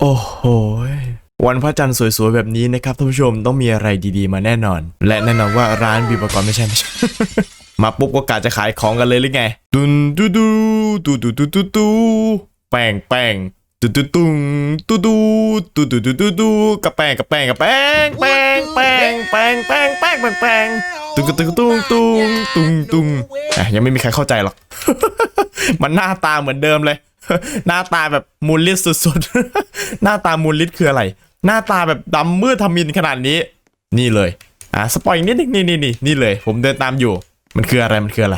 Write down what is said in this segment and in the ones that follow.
โอ้โหวันพระจันทร์สวยๆ แบบนี้นะครับท่านผู้ชมต้องมีอะไรดีๆ มาแน่นอน และแน่นอนว่าร้านบีบกรไม่ใช่ไม่ใช่ มาปุ๊บก็กะจะขายของกันเลยหรือไงดุนดูดูดูดูดูดูดูแป้งแป้งตุตุตุงตุดูตุตุตุตุตุกระแป้งกระแป้งกระแป้งแป้งแป้งแป้งแป้งแป้งแป้งตุงตุงตุงตุงตุงตุงอะยังไม่มีใครเข้าใจหรอกมันหน้าตาเหมือนเดิมเลย หน้าตาแบบมูลลิสสุดๆ หน้าตามูลลิสคืออะไร หน้าตาแบบดำมืดทำมินขนาดนี้ นี่เลย อะสปอยนิดนึงนี่นี่นี่นี่เลย ผมเดินตามอยู่ มันคืออะไรมันคืออะไร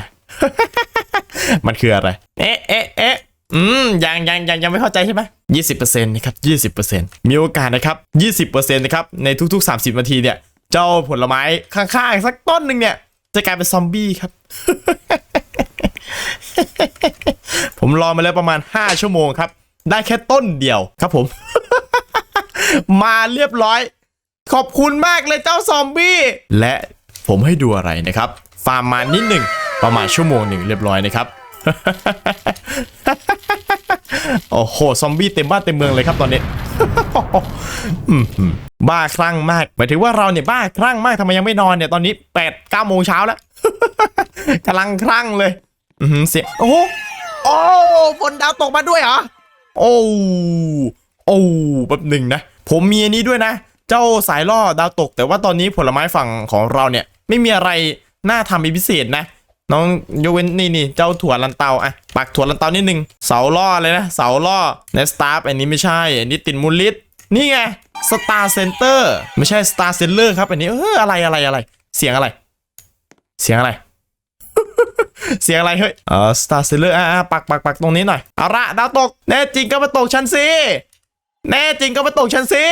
มันคืออะไร เอ๊ะเอ๊ะเอ๊ะอืมยังยังยังยังไม่เข้าใจใช่ไหมยี่สิบเปอร์เซ็นต์นะครับยี่สิบเปอร์เซ็นต์มีโอกาสนะครับยี่สิบเปอร์เซ็นต์นะครับ ในทุกๆสามสิบนาทีเนี่ย เจ้าผลไม้ข้างๆ สักต้นหนึ่งเนี่ย จะกลายเป็นซอมบี้ครับ ผมรอมาแล้วประมาณ 5 ชั่วโมงครับ ได้แค่ต้นเดียวครับผม มาเรียบร้อย ขอบคุณมากเลยเจ้าซอมบี้ และผมให้ดูอะไรนะครับ ฟาร์มมานิดหนึ่งประมาณชั่วโมงหนึ่งเรียบร้อยนะครับ โอ้โห ซอมบี้เต็มบ้านเต็มเมืองเลยครับตอนนี้ บ้าคลั่งมาก หมายถึงว่าเราเนี่ยบ้าคลั่งมากทำไมยังไม่นอนเนี่ยตอนนี้8ปดเก้าโมงเช้าแล้วกำลังคลั่งเลยอืเสียงโอ้ อ้ฝนดาวตกมาด้วยเหรอ โอ้โอ้แบบหนึ่งนะ ผมมีอันนี้ด้วยนะ เจ้าสายล่อดาวตก แต่ว่าตอนนี้ผลไม้ฝั่งของเราเนี่ย ไม่มีอะไรน่าทำเป็นพิเศษนะ น้องยกเว้นนี่นี่เจ้าถั่วลันเตาอะปักถั่วลันเตานิดนึงเสาล่อเลยนะเสาล่อเนสตาร์อันนี้ไม่ใช่ อันนี้ติดมูลลิตนี่ไงสตาร์เซนเตอร์ไม่ใช่สตาร์เซนเลอร์ครับ อันนี้เอออะไรอะไรอะไร เสียงอะไร เสียงอะไร เสียงอะไรเฮ้ยเออสตาร์เซลเลอร์อ่าปักปักปักตรงนี้หน่อยเอาละดาวตกแน่จริงก็มาตกฉันสิแน่จริงก็มาตกฉันสิ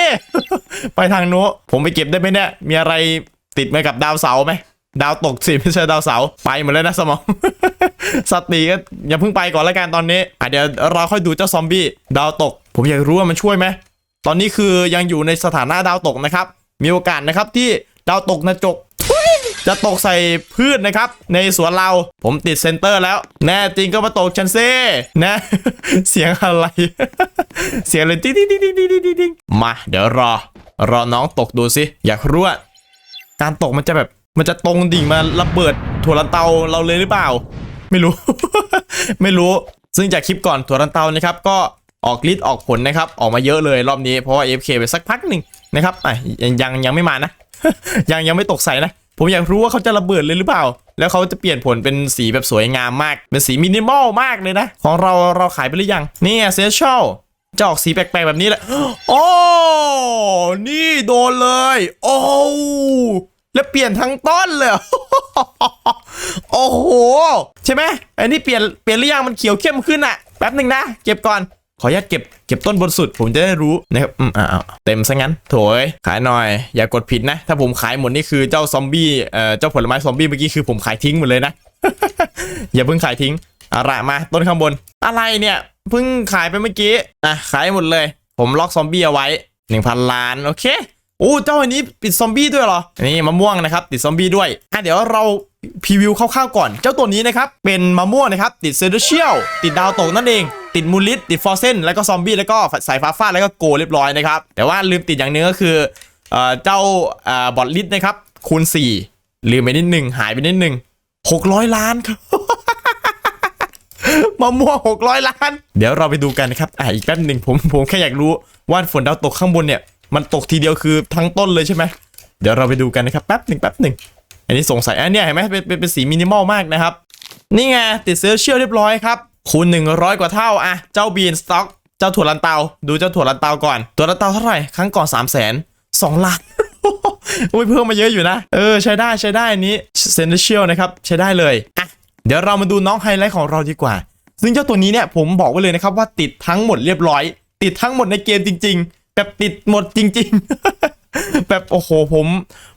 ไปทางโน้นผมไปเก็บได้ไหมเนี่ยมีอะไรติดมากับดาวเสาไหมดาวตกสิไม่ใช่ดาวเสาไปหมดแล้วนะสมองสติก็อย่าเพิ่งไปก่อนล้วกันตอนนี้อะเดี๋ยวเราค่อยดูเจ้าซอมบี้ดาวตก ผมอยากรู้ว่ามันช่วยไหมตอนนี้คือยังอยู่ในสถานะดาวตกนะครับ มีโอกาสนะครับที่ดาวตกนะจก จะตกใส่พืชนะครับ ในสวนเราผมติดเซนเตอร์แล้ว แน่จริงก็มาตกฉันเซินะ เสียงอะไร เสียงเลยติ๊งติ๊งติ๊งติ๊งติ๊งติ๊งมาเดี๋ยวรอ รอน้องตกดูสิอยากรู้ว่าการตกมันจะแบบมันจะตรงดิ่งมาระเบิดถั่วลันเตาเราเลยหรือเปล่า ไม่รู้ ไม่รู้ ซึ่งจากคลิปก่อนถั่วลันเตานะครับก็ออกฤทธิ์ออกผลนะครับ ออกมาเยอะเลยรอบนี้เพราะว่า AFK ไปสักพักหนึ่งนะครับอะยังยังยังไม่มานะ ยังยังไม่ตกใส่นะ ผมอยากรู้ว่าเขาจะระเบิดเลยหรือเปล่า แล้วเขาจะเปลี่ยนผลเป็นสีแบบสวยงามมาก เป็นสีมินิมอลมากเลยนะ ของเราเราขายไปหรือยัง นี่เซชช a ลจะออกสีแปลกๆแบบนี้แหละ โอ้ นี่โดนเลย โอ้ แล้วเปลี่ยนทั้งต้นเลย โอ้โห ใช่ไหมอันนี้เปลี่ยนเปลี่ยนหรือยังมันเขียวเข้มขึ้นอะแป๊บหนึ่งนะ เก็บก่อน ขออนุญาตเก็บเก็บต้นบนสุด ผมจะได้รู้นะครับอืมอ่าเต็มซะงั้น โถยขายหน่อย อย่ากดผิดนะ ถ้าผมขายหมดนี่คือเจ้าซอมบี้เอ่อเจ้าผลไม้ซอมบี้เมื่อกี้คือผมขายทิ้งหมดเลยนะ อย่าเพิ่งขายทิ้งอาละมาต้นข้างบน อะไรเนี่ยเพิ่งขายไปเมื่อกี้อะขายหมดเลย ผมล็อกซอมบี้เอาไว้1,000ล้านโอเคโอ้เจ้าอันนี้ปิดซอมบี้ด้วยเหรอนี่มะม่วงนะครับติดซอมบี้ด้วยอะเดี๋ยวเรา พรีวิวคร่าวๆก่อน เจ้าตัวนี้นะครับ เป็นมะม่วงนะครับ ติดเซเดเชียลติดดาวตกนั่นเอง ติดมูลิสติดฟอร์เซนแล้วก็ซอมบี้แล้วก็สายฟ้าฟาดแล้วก็โกเรียบร้อยนะครับ แต่ว่าลืมติดอย่างหนึงก็คือเจ้าบอทลิสนะครับ คูณ 4 ลืมไปนิดหนึ่งหายไปนิดหนึ่ง600 ล้านครับมะม่วงหกร้อยล้าน เดี๋ยวเราไปดูกันนะครับอะอีกแป๊บหนึ่งผมผมแค่อยากรู้ว่าฝนดาวตกข้างบนเนี่ยมันตกทีเดียวคือทั้งต้นเลยใช่ไหมเดี๋ยวเราไปดูกันนะครับแป๊บหนึ่งแป๊บหนึ่ง อันนี้สงสัยอันนี้เห็นไหมเป็นเป็นเป็นสีมินิมอลมากนะครับ นี่ไงติดเซอร์เชียลเรียบร้อยครับคูณ100 กว่าเท่าอะเจ้าบีนสต็อกเจ้าถั่วลันเตา ดูเจ้าถั่วลันเตาก่อนถั่วลันเตาเท่าไหร่ครั้งก่อน3 0 0 0 0 0 2ล้านอุ้ยเพิ่มมาเยอะอยู่นะ เออ ใช้ได้ใช้ได้อันนี้เซนเชียลนะครับ ใช้ได้เลยอะเดี๋ยวเรามาดูน้องไฮไลท์ของเราดีกว่า ซึ่งเจ้าตัวนี้เนี่ยผมบอกไว้เลยนะครับว่าติดทั้งหมดเรียบร้อย ติดทั้งหมดในเกมจริง ๆ แบบติดหมดจริง ๆ แบบโอ้โหผม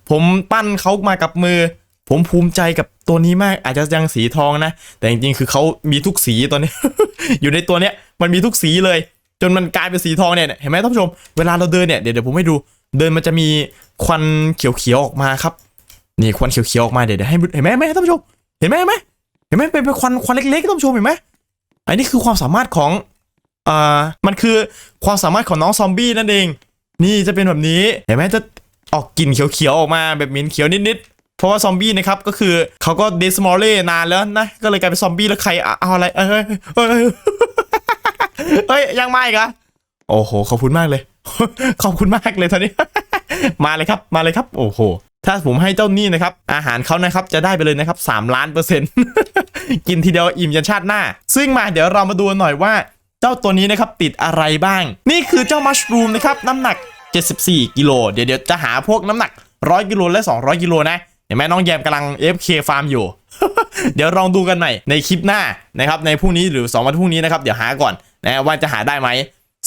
ผมปั้นเขามากับมือ ผมภูมิใจกับตัวนี้มาก อาจจะยังสีทองนะ แต่จริงๆ คือเขามีทุกสีตัวนี้ อยู่ในตัวเนี้ยมันมีทุกสีเลย จนมันกลายเป็นสีทองเนี่ยเห็นไหมท่านผู้ชมเวลาเราเดินเนี่ยเดี๋ยวเดี๋ยวผมให้ดู เดินมันจะมีควันเขียวๆออกมาครับนี่ควันเขียวๆออกมาเดี๋ยวให้เห็นไหมไหมท่านผู้ชมเห็นไหมเห็นไหมเห็นไหมเป็นเป็นควันควันเล็กๆท่านผู้ชมเห็นไหมอันนี้คือความสามารถของอ่ามันคือความสามารถของน้องซอมบี้นั่นเอง นี่จะเป็นแบบนี้เห็นไหมจะ ออกกลิ่นเขียวๆออกมาแบบเหม็นเขียวนิดๆ เพราะว่าซอมบี้นะครับก็คือเขาก็เดสมอลเล่นานแล้วนะ ก็เลยกลายเป็นซอมบี้แล้วใครเอาอะไรเอ้ยเอ้ยเอ้ยยังไม่กเหรอโอ้โหขอบคุณมากเลย ขอบคุณมากเลยตอนนี้ มาเลยครับมาเลยครับ โอ้โหถ้าผมให้เจ้านี่นะครับ อาหารเขานะครับจะได้ไปเลยนะครับ 3 ล้านเปอร์เซ็นต์กินทีเดียวอิ่มยันชาติหน้า ซึ่งมาเดี๋ยวเรามาดูหน่อยว่า เจ้าตัวนี้นะครับติดอะไรบ้าง นี่คือเจ้ามัชรูมนะครับน้ำหนัก 74 กิโล เดี๋ยวเดี๋ยวจะหาพวกน้ำหนัก 100 กิโลและ 200 กิโลนะ เห็นไหมน้องแยมกำลัง FK ฟาร์มอยู่ เดี๋ยวลองดูกันใหม่ในคลิปหน้านะครับในพรุ่งนี้หรือ 2 วันพรุ่งนี้นะครับเดี๋ยวหาก่อนนะว่าจะหาได้ไหม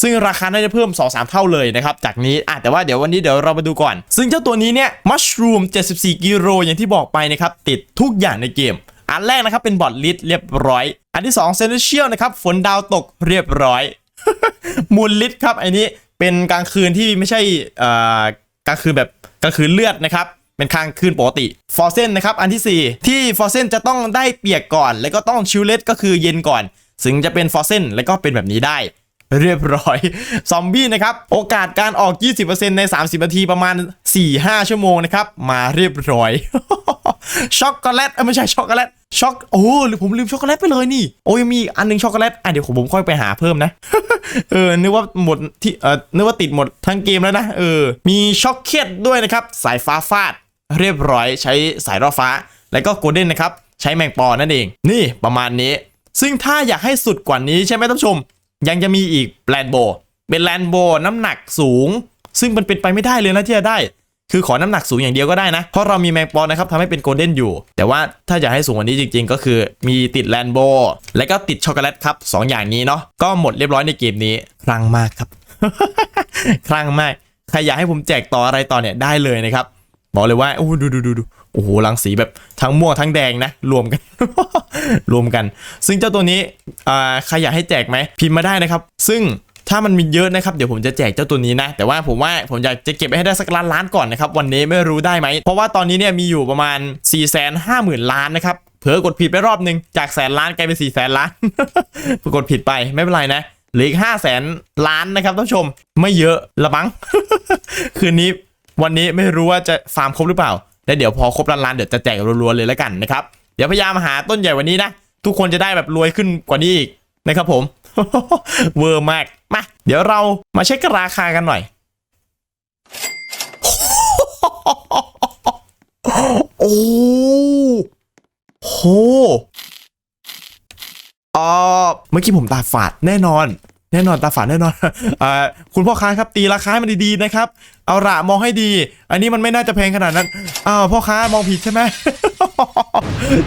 ซึ่งราคาน่าจะเพิ่ม 2-3 เท่าเลยนะครับ จากนี้อะแต่ว่าเดี๋ยววันนี้เดี๋ยวเรามาดูก่อน ซึ่งเจ้าตัวนี้เนี่ยมัชรูม74 กิโลอย่างที่บอกไปนะครับติดทุกอย่างในเกม อันแรกนะครับเป็นบอทลิสเรียบร้อย อันที่2เซนเชียลนะครับฝนดาวตกเรียบร้อยมูลลิสครับไอันนี้ เป็นกลางคืนที่ไม่ใช่กลางคืนแบบกลางคืนเลือดนะครับเป็นกลางคืนปกติฟอร์เซนนะครับอันทีสี่ 4 ที่ฟอร์เซนจะต้องได้เปียกก่อน แล้วก็ต้องชิลเลตก็คือเย็นก่อนถึงจะเป็นฟอร์เซนแล้วก็เป็นแบบนี้ได้เรียบร้อย ซอมบี้นะครับ โอกาสการออก 20%ใน 30 นาทีประมาณ 4-5 ชั่วโมงนะครับ มาเรียบร้อย ช็อกโกแลตไม่ใช่ช็อกโกแลตช็อกโอ้หรือผมลืมช็อกโกแลตไปเลยนี่โอ้ยังมีอันหนึงช็อกโกแลตอะเดี๋ยวผมค่อยไปหาเพิ่มนะเออนึกว่าหมดที่เออนึกว่าติดหมดทั้งเกมแล้วนะเออมีช็อกเก็ตด้วยนะครับสายฟ้าฟาดเรียบร้อยใช้สายรอฟ้า แล้วก็โกลเด้นนะครับใช้แมงปอนั่นเอง นี่ประมาณนี้ ซึ่งถ้าอยากให้สุดกว่านี้ใช่ไหมท่านผู้ชม ยังจะมีอีกแลนโบเป็นแลนโบน้ำหนักสูง ซึ่งมันเป็นไปไม่ได้เลยนะที่จะได้ คือขอน้ำหนักสูงอย่างเดียวก็ได้นะ เพราะเรามีแมงปอนะครับทำให้เป็นโกลเด้นอยู่ แต่ว่าถ้าอยากให้สูงกว่านี้จริง ๆ ก็คือมีติดแลนโบและก็ติดช็อกโกแลตครับสองอย่างนี้เนาะก็หมดเรียบร้อยในเกมนี้คลั่งมากครับคลั่งมากใครอยากให้ผมแจกต่ออะไรต่อเนี่ยได้เลยนะครับบอกเลยว่าโอ้ดูดูดูดูโอ้โหรังสีแบบทั้งม่วงทั้งแดงนะ รวมกัน รวมกัน ซึ่งเจ้าตัวนี้อ่าใครอยากให้แจกไหมพิมพ์มาได้นะครับ ซึ่ง ถ้ามันมีเยอะนะครับเดี๋ยวผมจะแจกเจ้าตัวนี้นะ แต่ว่าผมว่าผมอยากจะเก็บไว้ให้ได้สักล้านล้านก่อนนะครับ วันนี้ไม่รู้ได้ไหม เพราะว่าตอนนี้เนี่ยมีอยู่ประมาณ4ี่แสนห้าหมื่นล้านนะครับเผลอกดผิดไปรอบหนึ่งจากแสนล้านกลายเป็น4ี่แสนล้านกดผิดไปไม่เป็นไรนะเหลืออีกห้าแสนล้านนะครับท่านผู้ชมไม่เยอะละมั้งคืนนี้วันนี้ไม่รู้ว่าจะฟาร์มครบหรือเปล่าแล้วเดี๋ยวพอครบล้านล้านเดี๋ยวจะแจกรัวๆเลยแล้วกันนะครับเดี๋ยวพยายามหาต้นใหญ่วันนี้นะ ทุกคนจะได้แบบรวยขึ้นกว่านี้อีกนะครับผม เวอร์มาก มา เดี๋ยวเรามาเช็คราคากันหน่อย โอ้โหเออเมื่อกี้ผมตาฝาดแน่นอน แน่นอนตาฝาดแน่นอนเอ่อคุณพ่อค้าครับตีราคาให้มันดีๆนะครับ เอาละมองให้ดี อันนี้มันไม่น่าจะแพงขนาดนั้นอ้าวพ่อค้ามองผิดใช่ไหม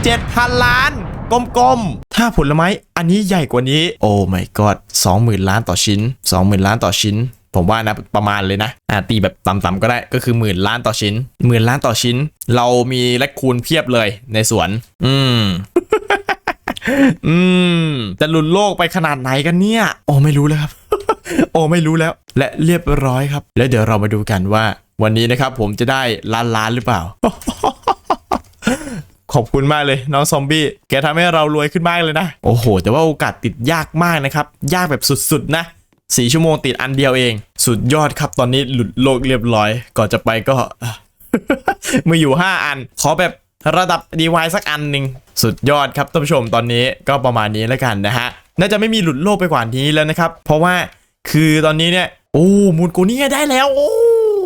เจ็ดพันล้านกลม ถ้าผลไม้อันนี้ใหญ่กว่านี้ โอ้ my god สองหมื่นล้านต่อชิ้นสองหมื่นล้านต่อชิ้น ผมว่านะประมาณเลยนะ อ่าตีแบบต่ำๆก็ได้ก็คือหมื่นล้านต่อชิ้นหมื่นล้านต่อชิ้น เรามีแลคคูนเพียบเลยในสวน อืมอืม จะหลุนโลกไปขนาดไหนกันเนี่ย โอ้ไม่รู้แล้วครับ โอ้ไม่รู้แล้ว และเรียบร้อยครับ แล้วเดี๋ยวเรามาดูกันว่า วันนี้นะครับผมจะได้ล้านล้านหรือเปล่า ขอบคุณมากเลยน้องซอมบี้แกทำให้เรารวยขึ้นมากเลยนะ โอ้โห แต่ว่าโอกาสติดยากมากนะครับ ยากแบบสุดๆนะสี่ชั่วโมงติดอันเดียวเอง สุดยอดครับตอนนี้หลุดโลกเรียบร้อย ก่อนจะไปก็มืออยู่ 5 อัน ขอแบบระดับ DY สักอันหนึ่งสุดยอดครับท่านผู้ชมตอนนี้ก็ประมาณนี้แล้วกันนะฮะ น่าจะไม่มีหลุดโลกไปกว่านี้แล้วนะครับ เพราะว่าคือตอนนี้เนี่ย โอ้มูลกูนี่ได้แล้ว โอ้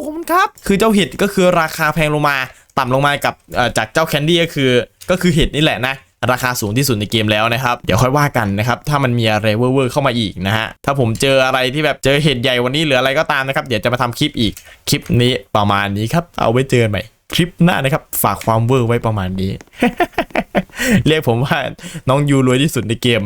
ขอบคุณครับ คือเจ้าเห็ดก็คือราคาแพงลงมา ต่ำลงมากับจากเจ้าแคนดี้ก็คือ ก็คือเห็ดนี่แหละนะราคาสูงที่สุดในเกมแล้วนะครับ เดี๋ยวค่อยว่ากันนะครับ ถ้ามันมีอะไรเวอร์ๆเข้ามาอีกนะฮะ ถ้าผมเจออะไรที่แบบเจอเห็ดใหญ่วันนี้หรืออะไรก็ตามนะครับ เดี๋ยวจะมาทำคลิปอีก คลิปนี้ประมาณนี้ครับ เอาไว้เจอใหม่คลิปหน้านะครับ ฝากความเวอร์ไว้ประมาณนี้ เรียกผมว่าน้องยูรวยที่สุดในเกม